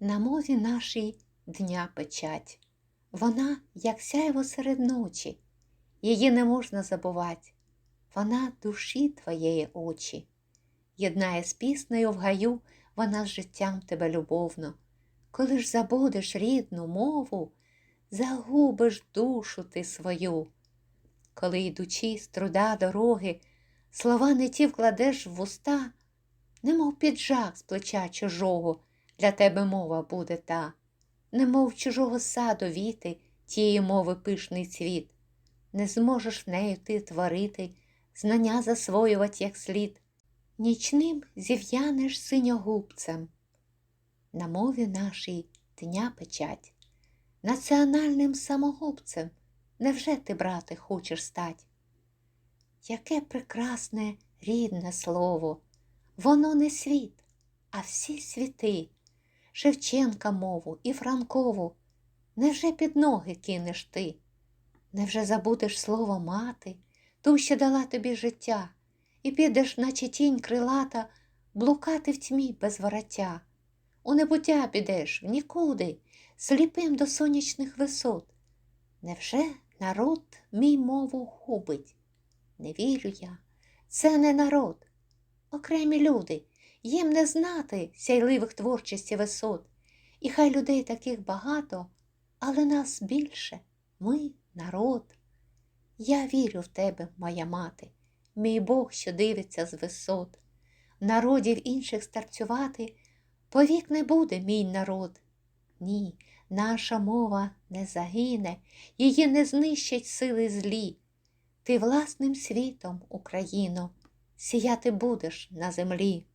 На мові нашій дня печать. Вона, як сяйво серед ночі, її не можна забувати. Вона душі твоєї очі. Єднає з піснею в гаю, вона з життям тебе любовно. Коли ж забудеш рідну мову, загубиш душу ти свою. Коли йдучи з труда дороги, слова не ті вкладеш в вуста, немов піджак з плеча чужого, для тебе мова буде та, немов чужого саду віти, тієї мови пишний цвіт, не зможеш нею ти творити, знання засвоювать як слід, нічним зів'янеш синьогубцем. На мові нашій дня печать, національним самогубцем, невже ти, брате, хочеш стать? Яке прекрасне рідне слово, воно не світ, а всі світи, Шевченка мову і Франкову, невже під ноги кинеш ти? Невже забудеш слово мати, ту, що дала тобі життя, і підеш, наче тінь крилата, блукати в тьмі без вороття? У небуття підеш в нікуди, сліпим до сонячних висот. Невже народ мій мову губить? Не вірю я, це не народ. Окремі люди, їм не знати сяйливих творчості висот. І хай людей таких багато, але нас більше, ми народ. Я вірю в тебе, моя мати, мій Бог, що дивиться з висот. Народів інших старцювати повік не буде мій народ. Ні, наша мова не загине, її не знищать сили злі. Ти власним світом, Україно, сіяти будеш на землі.